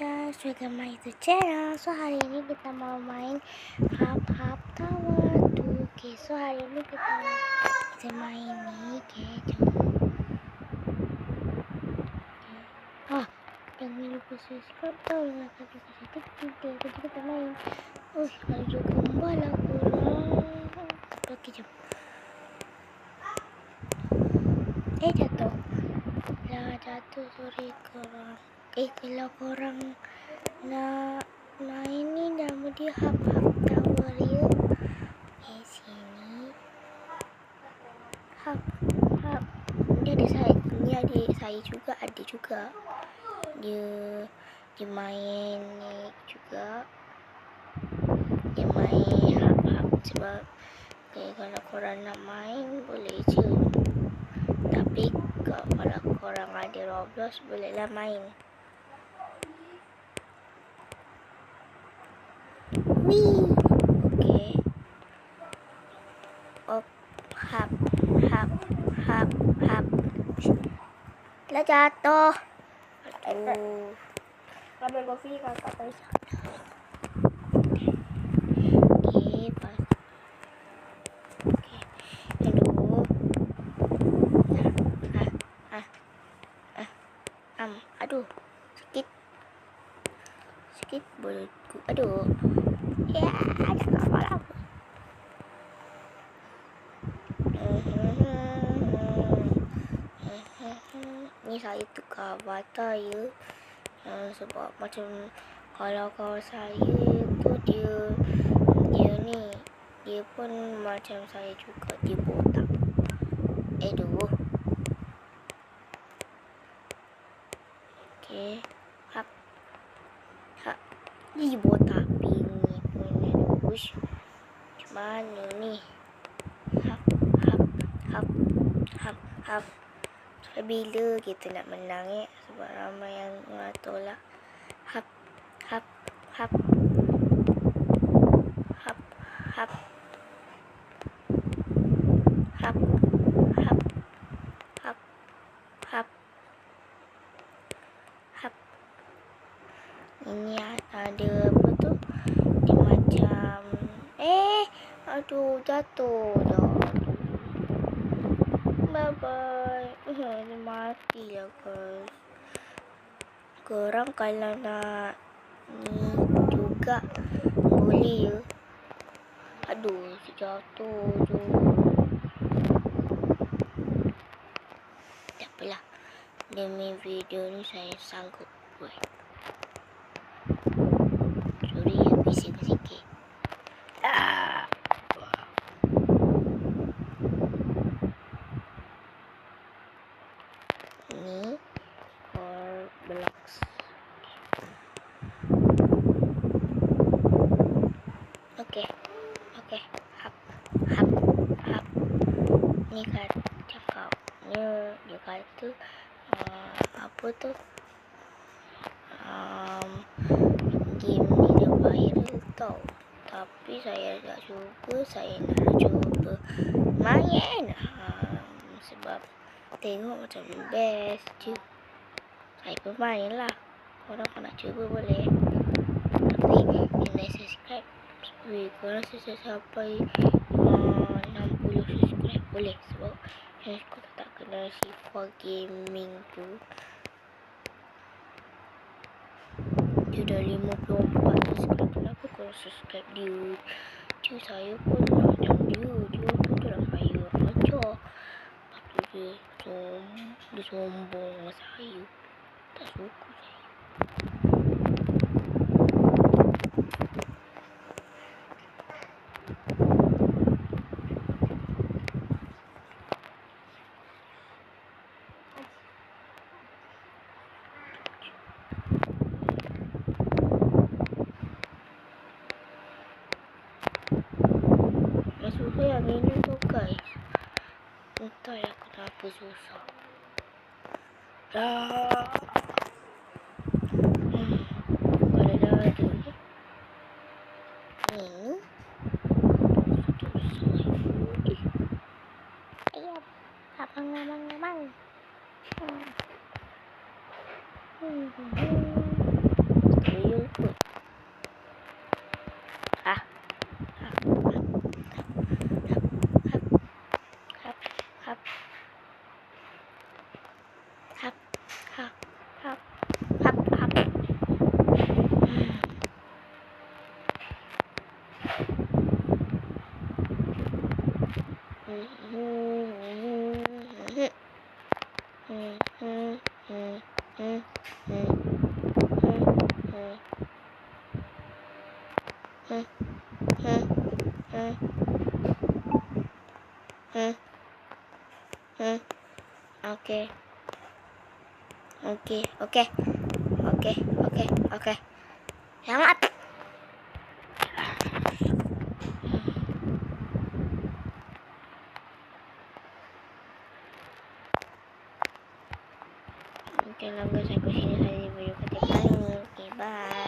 guys, welcome my to channel. So hari ini kita mau main Hub Hub Tower 2. Okay, so hari ini kita kita main ni. Okay, jom. Okay. Ah, jangan lupa subscribe tau dengan kata kata kata kita kita kita main. Oh, kalau juga kembali lah kurang. Okay, jom. Eh jatuh. Lah jatuh sorry korang. Eh kalau korang nak main ni nama dia Hub Hub Tower ya. Eh sini. Hub Hub. Dia ada saya. Ni ada saya juga ada juga. Dia dia main ni juga. Dia main Hub Hub sebab okay, kalau korang nak main boleh je. Tapi kalau korang ada Roblox bolehlah main. นี่โอเคโอ๊กหับหับหับหับแล้วจะโตเราเป็นกฟี่กันกับไปโอเคไปโอเคเดี๋ยวดูอะอะอะอะอะดูสกิดสกิดบอลกูอะดู Ni saya tukar avatar ya. Uh, sebab macam kalau kawan saya tu dia dia ni dia pun macam saya juga dia botak. Aduh. Okey. Hap. Hap. Botak Mana ni? Hap. Hap. Hap. Hap. Hap. Sampai bila kita nak menang eh? Sebab ramai yang ngatur lah. Hap. Hap. Hap. Hap. Hap. Hap. Hap. Hap. Hap. Hap. Ini ada apa tu? Dia macam eh aduh jatuh dah. Bye bye. Uh, dia mati lah guys. Korang kalau nak ni juga boleh ya. Aduh, si jatuh tu. Tak apalah. Demi video ni saya sanggup buat. Sorry ya, bising sikit. Ah. Ni core blocks. Okey. Okey. Hap. Hap. Hap. Ni kan cakap. Ni dia kata uh, apa tu? Um, game ni dia viral tau. Tapi saya tak cuba, saya nak cuba main. Um, sebab tengok macam best je. Saya pun main lah. Korang kalau nak cuba boleh. Tapi kena subscribe. Weh, korang susah sampai uh, 60 subscribe boleh. Sebab yang aku tak kenal Sifa Gaming tu. Dia dah 54 subscribe. Kenapa korang subscribe dia? Dia saya pun macam dia. Dia tu tu lah saya. Macam dia som dia sombong saya Soğuk Mesufe ya benim çok kayıt. Hatta ayaklar bozulsa. Aaaa. บ้างอะครับอรับ ครับ ครับ ครับ ครับ ครับ ครับอืม Okey. Okey, okey. Okey, okey, okey. Selamat. Okey lah guys, sampai sini saja video kita kali ini. Okey, bye.